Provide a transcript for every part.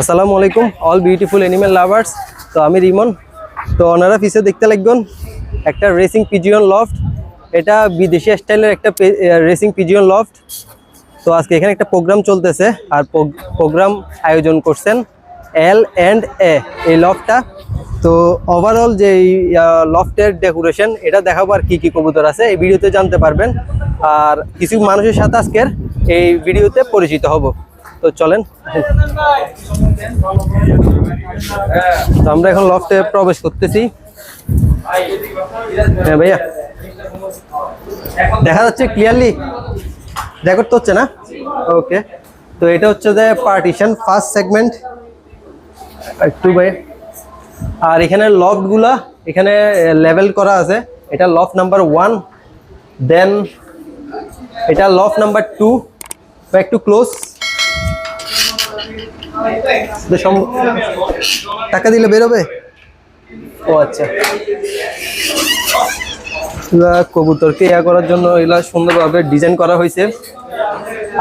আসসালামু আলাইকুম all beautiful animal lovers তো আমি রিমন। তো ওনারা পিছে দেখতে লাগবেন, একটা রেসিং পিজিয়ন লফট এটা বিদেশি স্টাইলের একটা রেসিং পিজিয়ন লফট তো আজকে এখানে একটা প্রোগ্রাম চলতেছে, আর প্রোগ্রাম আয়োজন করছেন এল অ্যান্ড এ এই লফটটা তো ওভারঅল যে লফটের ডেকোরেশন এটা দেখাবো আর কী কী কবুতর আছে, এই ভিডিওতে জানতে পারবেন। আর কিছু মানুষের সাথে আজকের এই ভিডিওতে পরিচিত হব। তো চলেন। তো আমরা এখন লফটে প্রবেশ করতেছি। হ্যাঁ ভাইয়া। দেখা যাচ্ছে ক্লিয়ারলি রেকর্ড তো হচ্ছে না? ওকে তো এটা হচ্ছে যে পার্টিশন ফার্স্ট সেগমেন্ট একটু ভাই। আর এখানে লফটগুলা এখানে লেভেল করা আছে। এটা লফ নাম্বার ওয়ান দেন এটা লফ নাম্বার টু একটু ক্লোজ টাকা দিলে বেরোবে? ও আচ্ছা। এগুলা কবুতরকে ইয়া করার জন্য এগুলা সুন্দরভাবে ডিজাইন করা হয়েছে।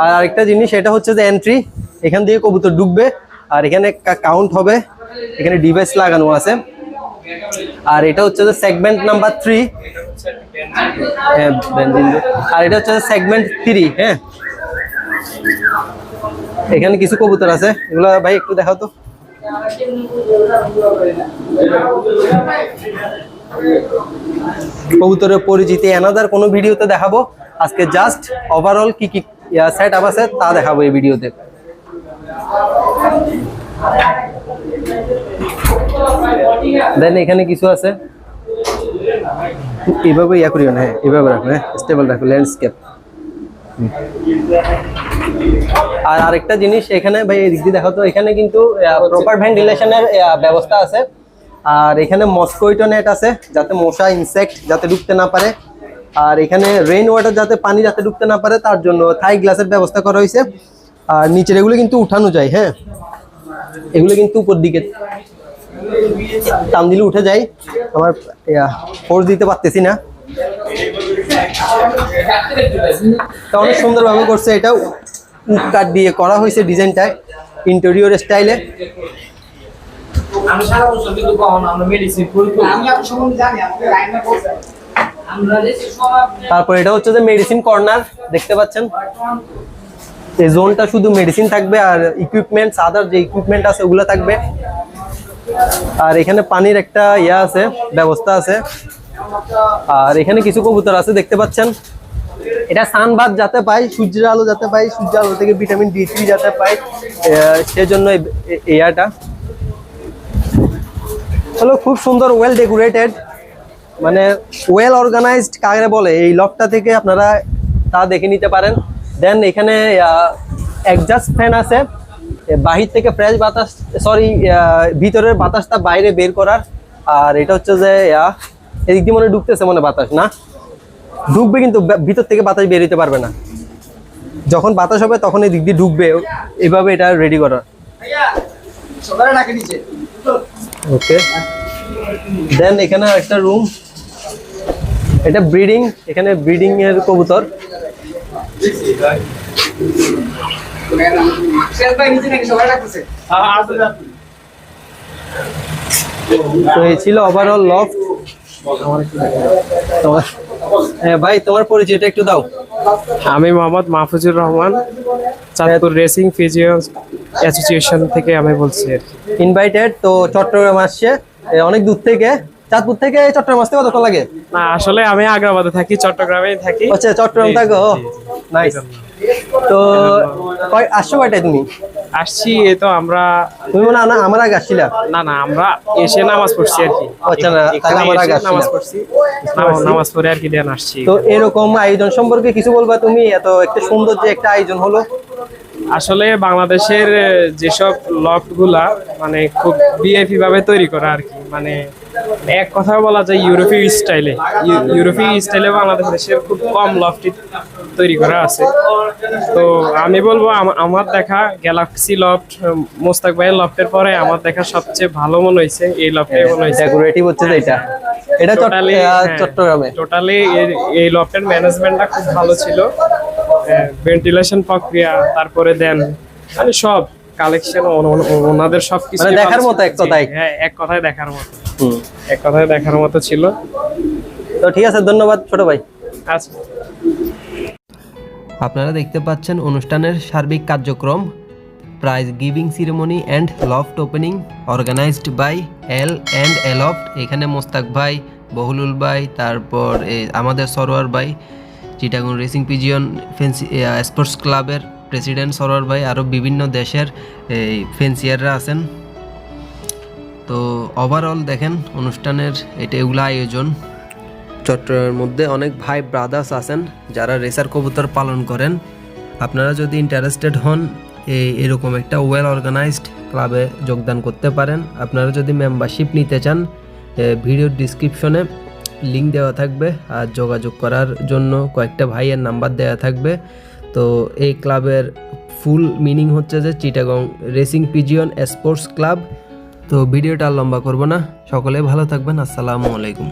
আর আরেকটা জিনিস এটা হচ্ছে যে এন্ট্রি এখান দিয়ে কবুতর ঢুকবে আর এখানে কাউন্ট হবে। এখানে ডিভাইস লাগানো আছে। আর এটা হচ্ছে যে সেগমেন্ট নাম্বার থ্রি হ্যাঁ আর এটা হচ্ছে সেগমেন্ট থ্রি হ্যাঁ। এখানে কিছু কবুতর আছে। এগুলো ভাই একটু দেখাও তো। কবুতরের পরিচিতি এনাদার কোনো ভিডিওতে দেখাবো। আজকে জাস্ট ওভারঅল কি কি সেট আপ আছে তা দেখাবো এই ভিডিওতে। দেন এখানে কিছু আছে। এভাবে ইয়া করিও না হ্যাঁ এভাবে রাখো হ্যাঁ স্টেবল রাখো ল্যান্ডস্কেপ আর আরেকটা জিনিস এখানে, ভাই এদিক দিয়ে দেখো তো, এখানে কিন্তু প্রপার ভেন্টিলেশনের ব্যবস্থা আছে। আর এখানে মস্কোইটো নেট আছে, যাতে মশা ইনসেক্ট যাতে ঢুকতে না পারে। আর এখানে রেইন ওয়াটার যাতে পানি যাতে ঢুকতে না পারে, তার জন্য থাই গ্লাসের ব্যবস্থা করা হয়েছে। আর নিচের এগুলো কিন্তু উঠানো যায় হ্যাঁ? এগুলো কিন্তু উপর দিকে টান দিলে উঠে যায়। আমার ফোর্স দিতে পারতেছি না। অনেক সুন্দরভাবে করছে এটা। উড কাট দিয়ে করা হয়েছে ডিজাইনটা ইন্টেরিয়র স্টাইলে আমি সারা বছর কিন্তু কখনো আমরা মেডিসিন প্রয়োগ করি। আমি আপনার সম্বন্ধে জানি আপনি লাইনে বলছেন আমরা যে সব আপনি তারপর এটা হচ্ছে যে মেডিসিন কর্নার দেখতে পাচ্ছেন? এই জোনটা শুধু মেডিসিন থাকবে আর ইকুইপমেন্টস আদার যে ইকুইপমেন্ট আছে ওগুলো থাকবে। আর এখানে পানির একটা ইয়া আছে ব্যবস্থা আছে। আর এখানে কিছু কবুতর আছে, দেখতে পাচ্ছেন? এটা সানবাদ যাতে পাই সূর্যের আলো যাতে পাই সূর্যের আলো থেকে ভিটামিন ডি থ্রি যাতে পাই সেজন্য এয়াটা হলো খুব সুন্দর ওয়েল ডেকোরেটেড মানে ওয়েল অর্গানাইজড কাকে বলে, এই লকটা থেকে আপনারা তা দেখে নিতে পারেন। দেন এখানে অ্যাডজাস্ট ফ্যান আছে। বাহির থেকে ফ্রেশ বাতাস সরি ভিতরের বাতাসটা বাইরে বের করার। আর এটা হচ্ছে যে এদিক দিয়ে মনে ঢুকতেছে, মনে বাতাস, না? ঢুকবে কিন্তু ভিতর থেকে বাতাস বের হতে পারবে না। যখন বাতাস হবে তখন এই দিক দিয়ে ঢুকবে, এভাবে এটা রেডি করার ওকে দেন এখানে একটা রুম এটা ব্রিডিং এখানে ব্রিডিং এর কবুতর। তো এই ছিল ওভারঅল লফট তোমার ভাই তোমার পরিচয়টা একটু দাও। আমি Mohammad Mahfuzur Rahman Chandpur racing pigeon association থেকে আমি বলছি ইনভাইটেড তো চট্টগ্রাম আসছে। অনেক দূর থেকে। চাঁদপুর থেকে চট্টগ্রাম আসতে কতক্ষণ লাগে? না আসলে আমি আগ্রাবাদে থাকি চট্টগ্রামে থাকি। আচ্ছা চট্টগ্রাম থাকো। নাইস তো আসছো কয়টায় তুমি? আসছি এই তো আমরা তুমি না আমার আগে আসছিলা? না না আমরা এসে নামাজ পড়ছি আর কি। আচ্ছা না, তাহলে আমার আগে নামাজ পড়ছি। নামাজ- পড়ে আর কি দেন আসছি তো এরকম আয়োজন সম্পর্কে কিছু বলবা তুমি? এত একটা সুন্দর যে একটা আয়োজন হলো। আসলে বাংলাদেশের যেসব লফটগুলা মানে খুব বিএপি ভাবে তৈরি করা আর কি মানে এক কথা বলা যায় ইউরোপীয় স্টাইলে। ইউরোপীয় স্টাইলে বাংলাদেশ দেশের খুব কম লফটি তৈরি করা আছে। তো আমি বলব আম- আমার দেখা গ্যালাক্সি লফট মোস্তাক ভাইয়ের লফটের পরে আমার দেখা সবচেয়ে ভালো মনে হয়েছে এই লফটে মনে হয়েছে। ডেকোরেটিভ হচ্ছে এটা। এটা টোটালি চট্টগ্রামে। টোটালি এই লফটের ম্যানেজমেন্টটা খুব ভালো ছিল। ভেন্টিলেশন প্রক্রিয়া তারপরে দেন মানে সব কালেকশন ওনাদের সবকিছু মানে দেখার মতো এক কথায়। হ্যাঁ এক কথায় দেখার মতো। হুম। এক কথায় দেখার মতো ছিল। তো ঠিক আছে ধন্যবাদ ছোট ভাই। আচ্ছা। আপনারা দেখতে পাচ্ছেন অনুষ্ঠানের সার্বিক কার্যক্রম prize giving ceremony and loft opening organised by L and L loft এখানে মোস্তাক ভাই বহুলুল ভাই তারপর আমাদের সরোয়ার ভাই Chittagong racing pigeon fancy sports ক্লাবের প্রেসিডেন্ট সরোয়ার ভাই আরও বিভিন্ন দেশের এই ফেন্সিয়াররা আছেন। তো ওভারঅল দেখেন, অনুষ্ঠানের এটা এগুলা আয়োজন। চট্টগ্রামের মধ্যে অনেক ভাই ব্রাদার্স আছেন, যারা রেসার কবুতর পালন করেন। আপনারা যদি ইন্টারেস্টেড হন এই এরকম একটা ওয়েল অর্গানাইজড ক্লাবে যোগদান করতে পারেন। আপনারা যদি মেম্বারশিপ নিতে চান ভিডিওর ডিসক্রিপশনে লিঙ্ক দেওয়া থাকবে, আর যোগাযোগ করার জন্য কয়েকটা ভাইয়ের নাম্বার দেওয়া থাকবে। তো এই ক্লাবের ফুল মিনিং হচ্ছে যে Chittagong racing pigeon sports club তো ভিডিওটা আর লম্বা করব না। সকলে ভালো থাকবেন। আসসালামু আলাইকুম।